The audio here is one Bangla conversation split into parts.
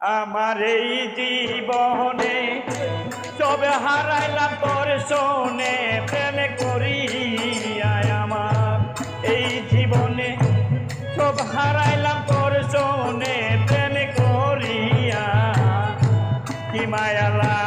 আমার এই জীবনে সবে হারাইলাম তোর শোনে, প্রেমে করি আমার এই জীবনে। সব হারাইলাম তোর শোনে, প্রেমে করিয়া, কি মায়ালা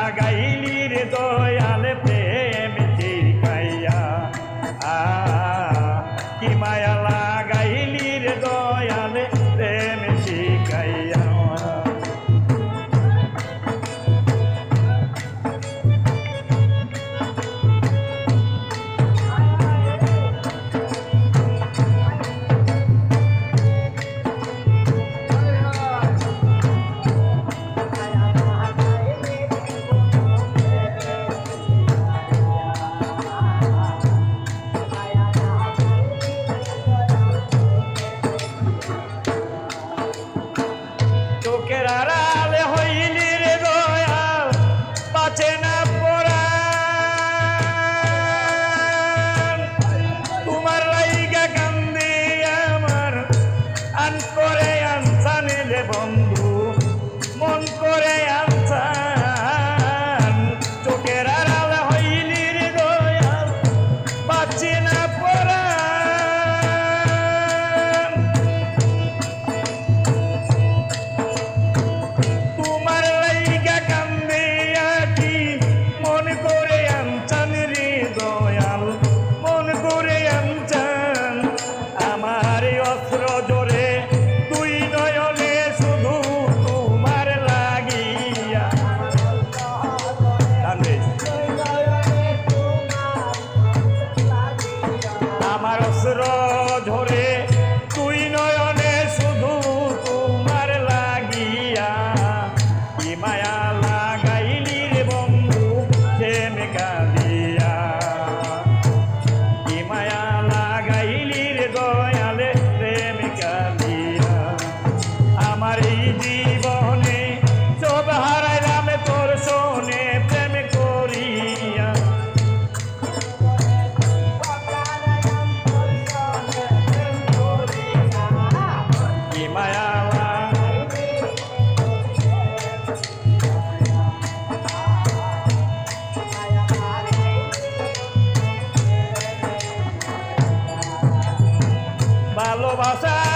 ভালোবাসা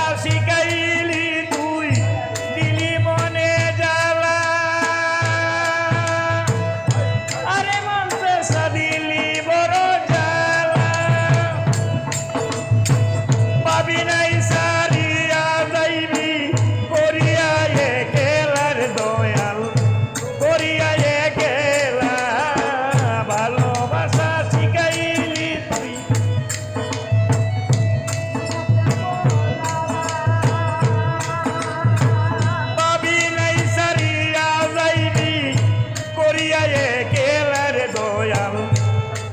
কেলার দয়াল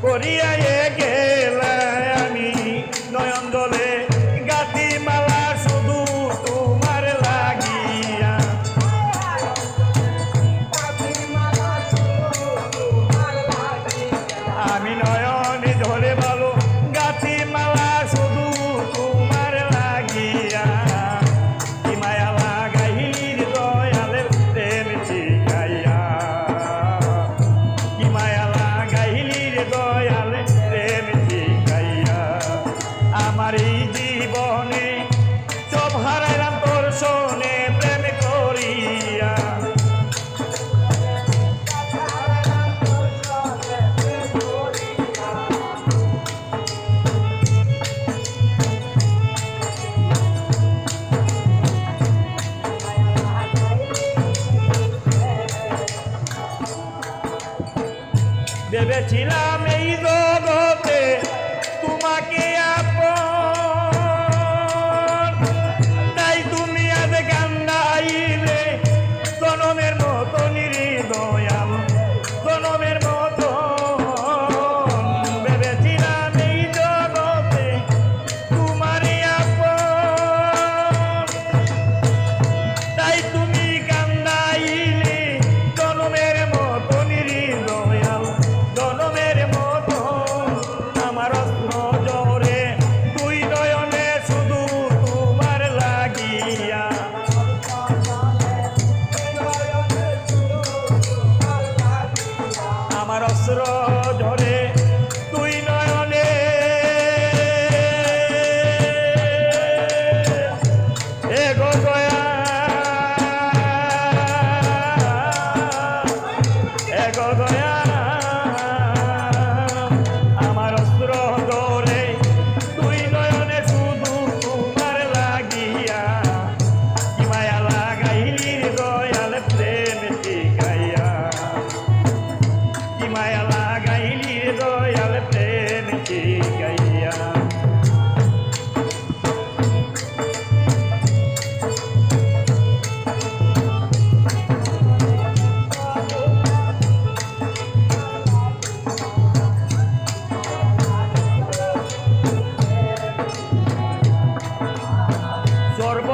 করিয়া ছিলাম আশ্রয়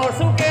por su que